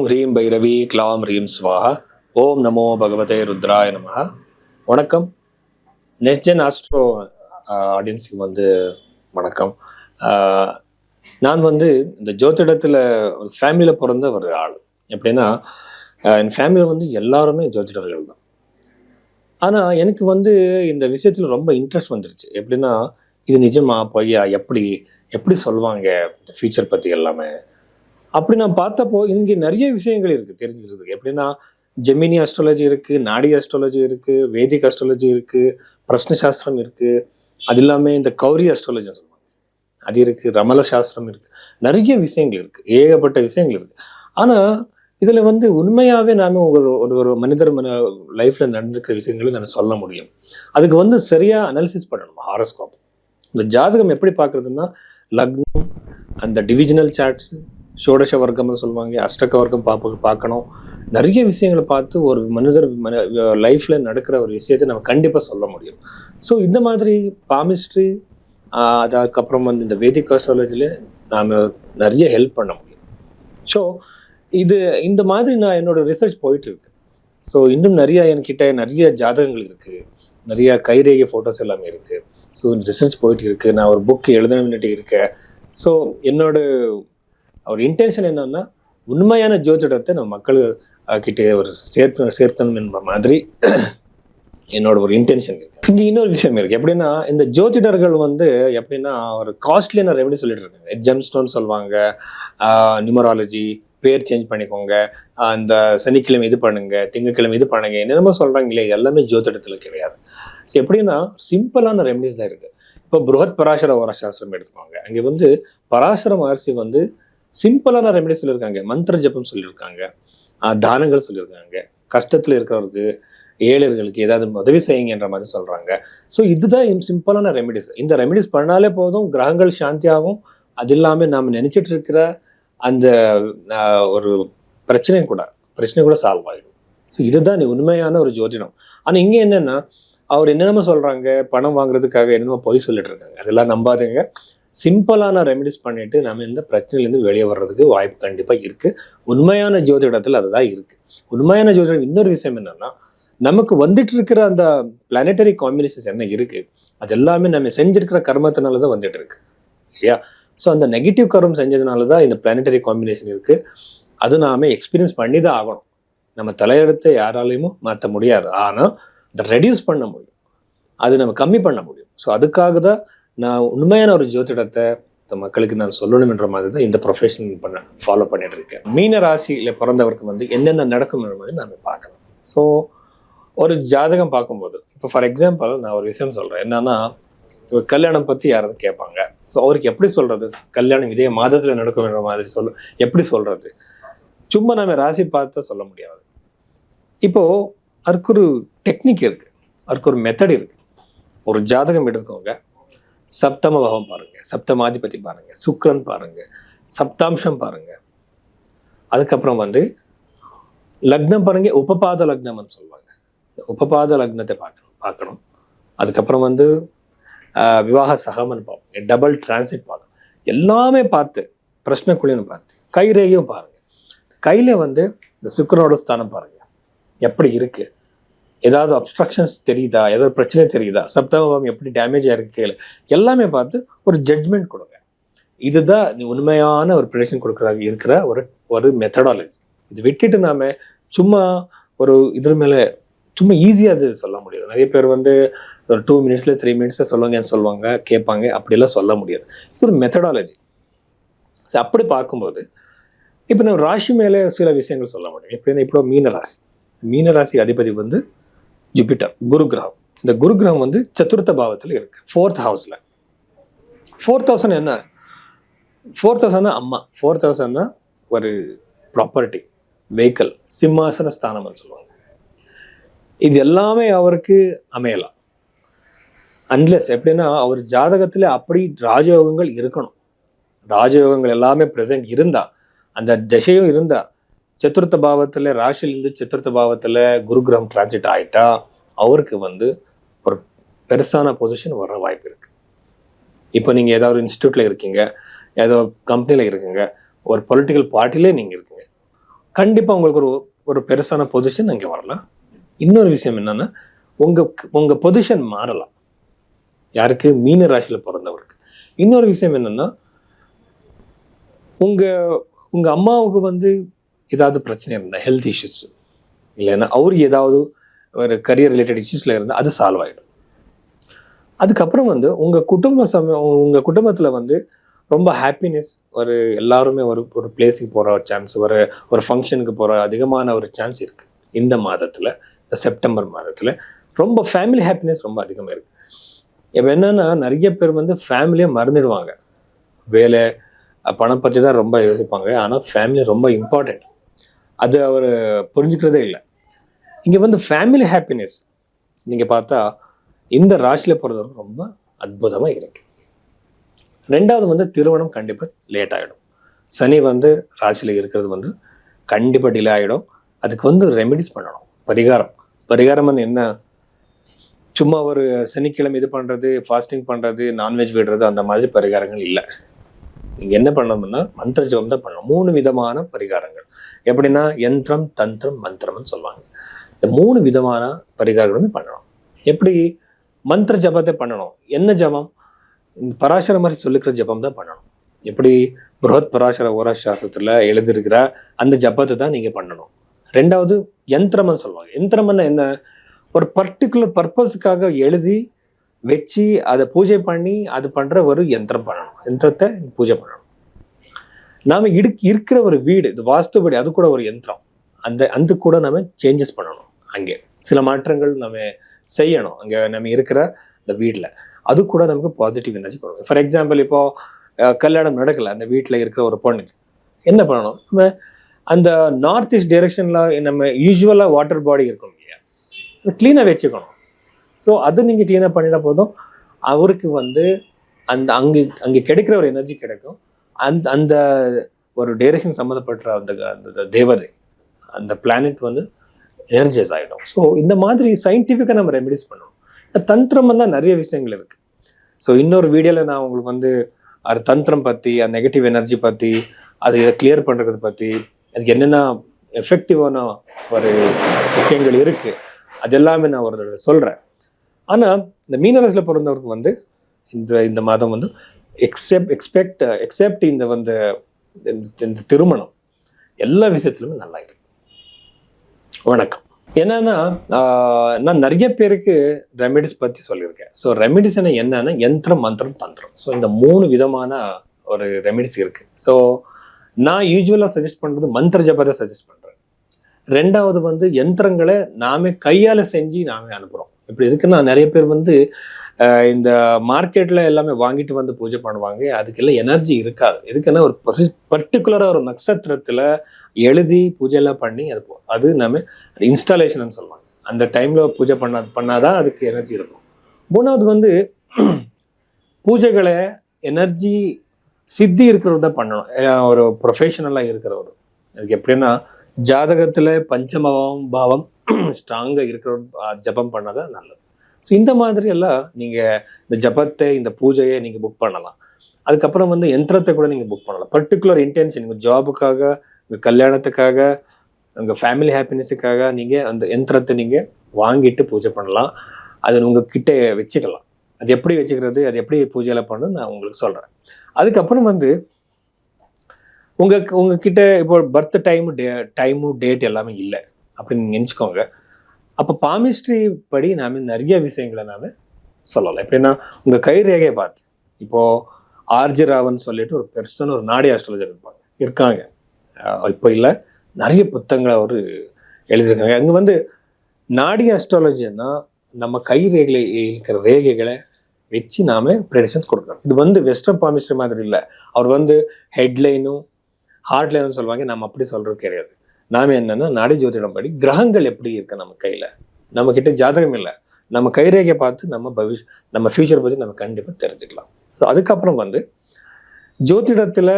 ஓம் ஹ்ரீம் Bhairavi glam ஹ்ரீம் சுவாகா ஓம் நமோ பகவதே ருத்ராய நமக வணக்கம். நெஸ்ஜென் ஆஸ்ட்ரோ ஆடியன்ஸுக்கு வந்து வணக்கம். நான் வந்து இந்த ஜோதிடத்தில் ஒரு ஃபேமிலியில் பிறந்த ஒரு ஆள். எப்படின்னா என் ஃபேமிலியில் வந்து எல்லாருமே ஜோதிடர்கள் தான். ஆனால் எனக்கு வந்து இந்த விஷயத்தில் ரொம்ப இன்ட்ரெஸ்ட் வந்துருச்சு. எப்படின்னா இது நிஜமா பொய்யா? எப்படி எப்படி சொல்லுவாங்க ஃபியூச்சர் பற்றி எல்லாமே. அப்படி நான் பார்த்தப்போ இங்கே நிறைய விஷயங்கள் இருக்குது தெரிஞ்சுக்கிறதுக்கு. எப்படின்னா ஜெமினி அஸ்ட்ராலஜி இருக்குது நாடி அஸ்ட்ராலஜி இருக்குது வேதிக் அஸ்ட்ராலஜி இருக்குது பிரஷ்ன சாஸ்திரம் இருக்குது அது இல்லாமல் இந்த கௌரி அஸ்ட்ராலஜி சொல்லுவாங்க. அது இருக்குது ரமல சாஸ்திரம் இருக்குது நிறைய விஷயங்கள் இருக்குது ஏகப்பட்ட விஷயங்கள் இருக்குது ஆனால் இதில் வந்து உண்மையாகவே நாம ஒரு ஒரு ஒரு மனிதர் மன லைஃப்பில் நடந்திருக்கிற விஷயங்களை நம்ம சொல்ல முடியும். அதுக்கு வந்து சரியாக அனாலிசிஸ் பண்ணணும் ஹாரோஸ்கோப் இந்த ஜாதகம் எப்படி பார்க்குறதுன்னா லக்னம் அந்த டிவிஜனல் சார்ட்ஸு சோடச வர்க்கம்னு சொல்லுவாங்க அஷ்டக வர்க்கம் பார்ப்ப பார்க்கணும். நிறைய விஷயங்களை பார்த்து ஒரு மனிதர் மன லைஃப்பில் நடக்கிற ஒரு விஷயத்தை நம்ம கண்டிப்பாக சொல்ல முடியும். ஸோ இந்த மாதிரி பாமிஸ்ட்ரி அதுக்கப்புறம் வந்து இந்த வேதிக் அஸ்ட்ராலஜியில் நாம் நிறைய ஹெல்ப் பண்ண முடியும். ஸோ இது இந்த மாதிரி நான் என்னோடய ரிசர்ச் போயிட்டு இருக்கு ஸோ இன்னும் நிறைய என்கிட்ட நிறைய ஜாதகங்கள் இருக்குது நிறைய கைரேகை ஃபோட்டோஸ் எல்லாமே இருக்குது ஸோ ரிசர்ச் போயிட்டு இருக்குது நான் ஒரு புக் எழுதணும்னுட்டு இருக்கேன் ஸோ என்னோட ஒரு இன்டென்ஷன் என்னன்னா உண்மையான ஜோதிடத்தை நம்ம மக்கள் கிட்டே ஒரு சேர்த்து சேர்த்தணும் என்ற மாதிரி என்னோட ஒரு இன்டென்ஷன் இருக்கு. இங்க இன்னொரு விஷயம் இருக்கு. எப்படின்னா இந்த ஜோதிடர்கள் வந்து எப்படின்னா ஒரு காஸ்ட்லியான ரெமெடி சொல்லிட்டு இருக்காங்க? ஜெம் ஸ்டோன் சொல்லுவாங்க நியூமராலஜி பேர் சேஞ்ச் பண்ணிக்கோங்க அந்த சனிக்கிழமை இது பண்ணுங்க திங்கக்கிழமை இது பண்ணுங்க என்னென்னமோ சொல்றாங்க இல்லையா? எல்லாமே ஜோதிடத்துல கிடையாது. ஸோ எப்படின்னா சிம்பிளான ரெமெடிஸ் தான் இருக்கு. இப்போ புருஹத் பராசர ஓரசாஸ்திரம் எடுத்துக்கோங்க. அங்கே வந்து பராசர மகர்ஷி வந்து சிம்பிளான ரெமெடி சொல்லியிருக்காங்க மந்திர ஜபம் சொல்லியிருக்காங்க தானங்கள் சொல்லியிருக்காங்க கஷ்டத்தில் இருக்கிறவருக்கு ஏழைகளுக்கு ஏதாவது உதவி செய்யுங்கன்ற மாதிரி சொல்கிறாங்க ஸோ இதுதான் சிம்பிளான ரெமெடிஸ் இந்த ரெமெடிஸ் பண்ணாலே போதும் கிரகங்கள் சாந்தியாகும். அது இல்லாமல் நாம் நினச்சிட்டு இருக்கிற அந்த ஒரு பிரச்சனை கூட பிரச்சனை கூட சால்வ் ஆகிடும் ஸோ இதுதான் நீ உண்மையான ஒரு ஜோதிடம். ஆனால் இங்கே என்னன்னா அவர் என்னென்னமோ சொல்றாங்க பணம் வாங்குறதுக்காக என்னமோ பொய் சொல்லிட்டு இருக்காங்க. அதெல்லாம் நம்பாதீங்க. சிம்பிளான ரெமிடிஸ் பண்ணிட்டு நம்ம இந்த பிரச்சனையிலேருந்து வெளியே வர்றதுக்கு வாய்ப்பு கண்டிப்பாக இருக்குது உண்மையான ஜோதிடத்தில் அதுதான் இருக்குது உண்மையான ஜோதிடம் இன்னொரு விஷயம் என்னென்னா நமக்கு வந்துட்டு இருக்கிற அந்த பிளானட்டரி காம்பினேஷன்ஸ் என்ன இருக்குது அது எல்லாமே நம்ம செஞ்சிருக்கிற கர்மத்தினால தான் வந்துட்டு இருக்கு. இல்லையா? ஸோ அந்த நெகட்டிவ் கர்மம் செஞ்சதுனால தான் இந்த பிளானட்டரி காம்பினேஷன் இருக்குது அது நாம எக்ஸ்பீரியன்ஸ் பண்ணி தான் ஆகணும். நம்ம தலையெடுத்து யாராலையும் மாற்ற முடியாது. ஆனால் அதை ரெடியூஸ் பண்ண முடியும். அது நம்ம கம்மி பண்ண முடியும். ஸோ அதுக்காக தான் நான் உண்மையான ஒரு ஜோதிடத்தை மக்களுக்கு நான் சொல்லணும்ன்ற மாதிரி தான் இந்த ப்ரொஃபஷன் பண்ண ஃபாலோ பண்ணிட்டு இருக்கேன். மீன ராசியில் பிறந்தவருக்கு வந்து என்னென்ன நடக்கும்ன்ற மாதிரி நம்ம பார்க்கலாம். ஸோ ஒரு ஜாதகம் பார்க்கும்போது இப்போ ஃபார் எக்ஸாம்பிள் நான் ஒரு விஷயம் சொல்றேன். என்னன்னா இப்போ கல்யாணம் பத்தி யாராவது கேட்பாங்க. ஸோ அவருக்கு எப்படி சொல்றது? கல்யாணம் இதே மாதத்துல நடக்கும்ன்ற மாதிரி சொல்ல எப்படி சொல்றது? சும்மா நம்ம ராசி பார்த்து சொல்ல முடியாது. இப்போ அதுக்கு ஒரு டெக்னிக் இருக்கு. அதுக்கு ஒரு மெத்தட் இருக்கு. ஒரு ஜாதகம் எடுத்துக்கோங்க. சப்தம பாவம் பாருங்க. சப்தமாதிபதி பாருங்க. சுக்ரன் பாருங்க. சப்தாம்சம் பாருங்க. அதுக்கப்புறம் வந்து லக்னம் பாருங்க. உபபாத லக்னம்னு சொல்லுவாங்க. இந்த உபபாத லக்னத்தை பார்க்கணும் பார்க்கணும். அதுக்கப்புறம் வந்து விவாக சகமன் பார்ப்போம் டபுள் டிரான்சிட் பார்க்கணும் எல்லாமே பார்த்து பிரஷ்ன பார்த்து கைரேகையும் பாருங்க. கையில வந்து இந்த சுக்கரனோட ஸ்தானம் பாருங்க. எப்படி இருக்குது ஏதாவது அப்ஸ்ட்ரக்ஷன்ஸ் தெரியுதா? ஏதாவது பிரச்சனை தெரியுதா? சப்தமம் எப்படி டேமேஜ் ஆயிருக்கு? கேளு எல்லாமே பார்த்து ஒரு ஜட்ஜ்மெண்ட் கொடுங்க. இதுதான் நீ உண்மையான ஒரு ப்ரிடிக்ஷன் கொடுக்குறாங்க இருக்கிற ஒரு ஒரு மெத்தடாலஜி இது விட்டுட்டு நாம சும்மா ஒரு இது மேலே சும்மா ஈஸியாக அது சொல்ல முடியாது. நிறைய பேர் வந்து ஒரு டூ மினிட்ஸில் த்ரீ மினிட்ஸில் சொல்லுவாங்கன்னு சொல்லுவாங்க கேட்பாங்க. அப்படிலாம் சொல்ல முடியாது. இது ஒரு மெத்தடாலஜி ஸோ அப்படி பார்க்கும்போது இப்போ நம்ம ராசி மேலே சில விஷயங்கள் சொல்ல முடியும். எப்படின்னா இப்போ மீன ராசி மீன ராசி அதிபதி வந்து ஜூபிட்டர் குரு கிரகம் இந்த குரு கிரகம் வந்து சதுர்த்த பாவத்தில் இருக்கு. ஃபோர்த் ஹவுஸில் ஃபோர்த் தௌசண்ட் என்ன? ஃபோர்த் தௌசண்ட்னா அம்மா. ஃபோர்த் ஹவுஸ்னா ஒரு ப்ராப்பர்ட்டி வெஹிக்கல் சிம்மாசன ஸ்தானம்னு சொல்லுவாங்க. இது எல்லாமே அவருக்கு அமையலாம். அன்லெஸ் எப்படின்னா அவர் ஜாதகத்தில் அப்படி ராஜயோகங்கள் இருக்கணும். ராஜயோகங்கள் எல்லாமே ப்ரெசென்ட் இருந்தா அந்த திசையும் இருந்தா சத்துர்த்த பாவத்தில் ராசியிலிருந்து சத்துர்த்த பாவத்தில் குரு கிரகம் டிரான்சிட் ஆகிட்டா அவருக்கு வந்து ஒரு பெருசான பொசிஷன் வர வாய்ப்பு இருக்குது இப்போ நீங்கள் ஏதாவது ஒரு இன்ஸ்டியூட்டில் இருக்கீங்க ஏதோ கம்பெனியில் இருக்கீங்க ஒரு பொலிட்டிக்கல் பார்ட்டிலே நீங்கள் இருக்கீங்க. கண்டிப்பாக உங்களுக்கு ஒரு ஒரு பெருசான பொசிஷன் அங்கே வரலாம். இன்னொரு விஷயம் என்னன்னா உங்கள் உங்கள் பொசிஷன் மாறலாம். யாருக்கு? மீன ராசியில் பிறந்தவருக்கு. இன்னொரு விஷயம் என்னென்னா உங்கள் உங்கள் அம்மாவுக்கு வந்து ஏதாவது பிரச்சனை இருந்தால் ஹெல்த் இஷ்யூஸ் இல்லைன்னா அவருக்கு ஏதாவது ஒரு கரியர் ரிலேட்டட் இஷ்யூஸில் இருந்தால் அது சால்வ் ஆகிடும் அதுக்கப்புறம் வந்து உங்கள் குடும்ப சம உங்கள் குடும்பத்தில் வந்து ரொம்ப ஹாப்பினஸ் ஒரு எல்லாருமே ஒரு ஒரு பிளேஸுக்கு போகிற ஒரு சான்ஸ் ஒரு ஒரு ஃபங்க்ஷனுக்கு போகிற அதிகமான ஒரு சான்ஸ் இருக்குது இந்த மாதத்தில் இந்த செப்டம்பர் மாதத்தில் ரொம்ப ஃபேமிலி ஹாப்பினஸ் ரொம்ப அதிகமாக இருக்குது இப்போ என்னென்னா நிறைய பேர் வந்து ஃபேமிலியை மறந்துடுவாங்க. வேலை பணம் பற்றி தான் ரொம்ப யோசிப்பாங்க. ஆனால் ஃபேமிலி ரொம்ப இம்பார்ட்டண்ட் அது அவர் புரிஞ்சுக்கிறதே இல்லை. இங்கே வந்து ஃபேமிலி ஹாப்பினஸ் நீங்கள் பார்த்தா இந்த ராசியில் பிறந்தவங்க ரொம்ப அற்புதமாக இருக்கு. ரெண்டாவது வந்து திருமணம் கண்டிப்பாக லேட் ஆகிடும் சனி வந்து ராசியில் இருக்கிறது வந்து கண்டிப்பாக டிலே ஆகிடும் அதுக்கு வந்து ரெமிடிஸ் பண்ணணும். பரிகாரம். பரிகாரம் வந்து என்ன? சும்மா ஒரு சனிக்கிழமை இது பண்ணுறது ஃபாஸ்டிங் பண்ணுறது நான்வெஜ் விடுறது அந்த மாதிரி பரிகாரங்கள் இல்லை. நீங்கள் என்ன பண்ணணும்னா மந்திர ஜபம் தான் பண்ணணும். மூணு விதமான பரிகாரங்கள். எப்படின்னா யந்திரம் தந்திரம் மந்திரம்னு சொல்லுவாங்க. இந்த மூணு விதமான பரிகாரங்களுமே பண்ணணும். எப்படி மந்திர ஜபத்தை பண்ணணும்? என்ன ஜபம்? இந்த பராசர மாதிரி சொல்லிக்கிற ஜபம் தான் பண்ணணும். எப்படி புரஹத் பராசர ஓரா சாஸ்திரத்துல எழுதியிருக்கிற அந்த ஜபத்தை தான் நீங்க பண்ணணும். ரெண்டாவது யந்திரம்னு சொல்லுவாங்க. யந்திரம்னா என்ன? ஒரு பர்டிகுலர் பர்பஸுக்காக எழுதி வச்சு அதை பூஜை பண்ணி அது பண்ணுற ஒரு யந்திரம் பண்ணணும். யந்திரத்தை பூஜை பண்ணணும். நாம இடு இருக்கிற ஒரு வீடு இது வாஸ்துபடி அது கூட ஒரு யந்திரம். அந்த அந்த கூட நாம சேஞ்சஸ் பண்ணணும். அங்கே சில மாற்றங்கள் நம்ம செய்யணும். அங்கே நம்ம இருக்கிற அந்த வீட்டில் அது கூட நமக்கு பாசிட்டிவ் எனர்ஜி கொடுக்கும். ஃபார் எக்ஸாம்பிள் இப்போ கல்யாணம் நடக்கல. அந்த வீட்டில் இருக்கிற ஒரு பொண்ணுக்கு. என்ன பண்ணணும்? நம்ம அந்த நார்த் ஈஸ்ட் டைரக்ஷன்ல நம்ம யூஸ்வலாக வாட்டர் பாடி இருக்கும் இல்லையா? அது க்ளீனாக வச்சுக்கணும். ஸோ அது நீங்கள் க்ளீனாக பண்ணிட போதும். அவருக்கு வந்து அந்த அங்கே அங்கே கிடைக்கிற ஒரு எனர்ஜி கிடைக்கும். அந்த அந்த ஒரு டைரக்ஷன் சம்மந்தப்பட்ட அந்த அந்த தேவதை அந்த பிளானட் வந்து எனர்ஜைஸ் ஆகிடும் ஸோ இந்த மாதிரி சயின்டிஃபிக்காக நம்ம ரெமெடிஸ் பண்ணணும். தந்திரம் தான் நிறைய விஷயங்கள் இருக்குது ஸோ இன்னொரு வீடியோவில் நான் உங்களுக்கு வந்து அது தந்திரம் பற்றி அந்த நெகட்டிவ் எனர்ஜி பற்றி அது இதை கிளியர் பண்ணுறது பற்றி அதுக்கு என்னென்ன எஃபெக்டிவான ஒரு விஷயங்கள் இருக்குது அது எல்லாமே நான் ஒரு சொல்கிறேன் ஆனால் இந்த மீனரசில் பிறந்தவருக்கு வந்து இந்த இந்த மாதம் வந்து எக்ஸெப்ட் எக்ஸ்பெக்ட் எக்ஸெப்ட் இந்த வந்து இந்த- திருமணம். எல்லா விஷயத்திலுமே நல்லா இருக்கு வணக்கம். என்னன்னா ஆஹ், நான் நிறைய பேருக்கு ரெமெடிஸ் பத்தி சொல்லியிருக்கேன். ஸோ ரெமெடிஸ் என்னன்னா யந்திரம் மந்திரம் தந்திரம். ஸோ இந்த மூணு விதமான ஒரு ரெமெடிஸ் இருக்கு. ஸோ நான் யூஸ்வலாக சஜஸ்ட் பண்ணுறது மந்திர ஜபத்தை சஜஸ்ட் பண்றேன். ரெண்டாவது வந்து யந்திரங்களை நாமே கையால் செஞ்சு நாமே அனுப்புகிறோம் இப்படி இருக்குன்னா நிறைய பேர் வந்து இந்த மார்க்கெட்டில் எல்லாமே வாங்கிட்டு வந்து பூஜை பண்ணுவாங்க. அதுக்கெல்லாம் எனர்ஜி இருக்காது. எதுக்குன்னா ஒரு பர்டிகுலராக ஒரு நட்சத்திரத்தில் எழுதி பூஜை எல்லாம் பண்ணி அது அது நம்ம இன்ஸ்டாலேஷன் சொல்லுவாங்க. அந்த டைமில் பூஜை பண்ணா பண்ணாதான் அதுக்கு எனர்ஜி இருக்கும். மூணாவது வந்து பூஜைகளை எனர்ஜி சித்தி இருக்கிறவரு தான் பண்ணணும் ஒரு ப்ரொஃபஷனலாக இருக்கிறவர். எனக்கு எப்படின்னா ஜாதகத்தில் பஞ்சமபாவம் பாவம் ஸ்ட்ராங்காக இருக்கிறவர் ஜபம் பண்ணாதான் நல்லது. ஸோ இந்த மாதிரி எல்லாம் நீங்கள் இந்த ஜபத்தை இந்த பூஜையை நீங்கள் புக் பண்ணலாம். அதுக்கப்புறம் வந்து யந்திரத்தை கூட நீங்கள் புக் பண்ணலாம். பர்டிகுலர் இன்டென்ஷன் உங்கள் ஜாபுக்காக உங்கள் கல்யாணத்துக்காக உங்கள் ஃபேமிலி ஹாப்பினஸுக்காக நீங்கள் அந்த யந்திரத்தை நீங்கள் வாங்கிட்டு பூஜை பண்ணலாம். அதை உங்கள் கிட்டே வச்சுக்கலாம். அது எப்படி வச்சுக்கிறது அது எப்படி பூஜையில் பண்ணணும் நான் உங்களுக்கு சொல்கிறேன் அதுக்கப்புறம் வந்து உங்கள் உங்ககிட்ட இப்போ birth time day time date எல்லாமே இல்லை. அப்படின்னு நீங்கள் நினச்சிக்கோங்க. அப்போ பாமிஸ்ட்ரி படி நாம நிறைய விஷயங்களை நாம சொல்லலாம். எப்படின்னா உங்க கை ரேகையை பார்த்து. இப்போ ஆர்ஜி ராவன் சொல்லிட்டு ஒரு பெருசான ஒரு நாடி ஆஸ்ட்ராலஜர் இருப்பாங்க. இருக்காங்க. இப்போ இல்லை. நிறைய புத்தகங்களை அவர் எழுதியிருக்காங்க. அங்கே வந்து நாடி ஆஸ்ட்ராலஜின்னா நம்ம கை ரேகை இருக்கிற ரேகைகளை வச்சு நாம ப்ரெடிஷன்ஸ் கொடுக்குறோம் இது வந்து வெஸ்டர்ன் பாமிஸ்ட்ரி மாதிரி இல்லை. அவர் வந்து ஹெட்லைனும் ஹார்ட்லைனும் சொல்லுவாங்க. நம்ம அப்படி சொல்றது கிடையாது. நாம என்னன்னா நாடி ஜோதிடம் படி கிரகங்கள் எப்படி இருக்கு நம்ம கையில? நம்ம கிட்ட ஜாதகம் இல்லை. நம்ம கைரேகையை பார்த்து நம்ம பவிஷ் நம்ம ஃபியூச்சர் பத்தி நம்ம கண்டிப்பா தெரிஞ்சுக்கலாம். ஸோ அதுக்கப்புறம் வந்து ஜோதிடத்துல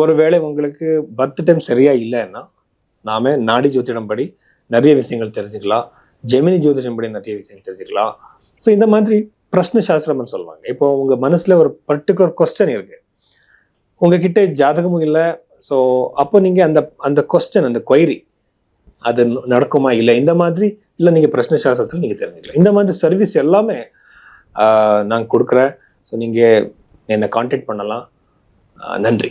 ஒருவேளை உங்களுக்கு பர்த் டைம் சரியா இல்லைன்னா நாம நாடி ஜோதிடம் படி நிறைய விஷயங்கள் தெரிஞ்சுக்கலாம். ஜெமினி ஜோதிடம் படி நிறைய விஷயங்கள் தெரிஞ்சுக்கலாம். ஸோ இந்த மாதிரி பிரஷ்ன சாஸ்திரம்னு சொல்லுவாங்க. இப்போ உங்க மனசுல ஒரு பர்டிகுலர் கொஸ்டின் இருக்கு. உங்ககிட்ட ஜாதகமும் இல்லை ஸோ அப்போ நீங்கள் அந்த அந்த கொஸ்டின் அந்த கொயரி அது நடக்குமா இல்லை இந்த மாதிரி இல்லை நீங்கள் பிரச்சனை சாஸ்திரத்தில் நீங்கள் தெரிஞ்சுக்கலாம். இந்த மாதிரி சர்வீஸ் எல்லாமே நான் கொடுக்குறேன். ஸோ நீங்கள் என்னை காண்டாக்ட் பண்ணலாம். நன்றி.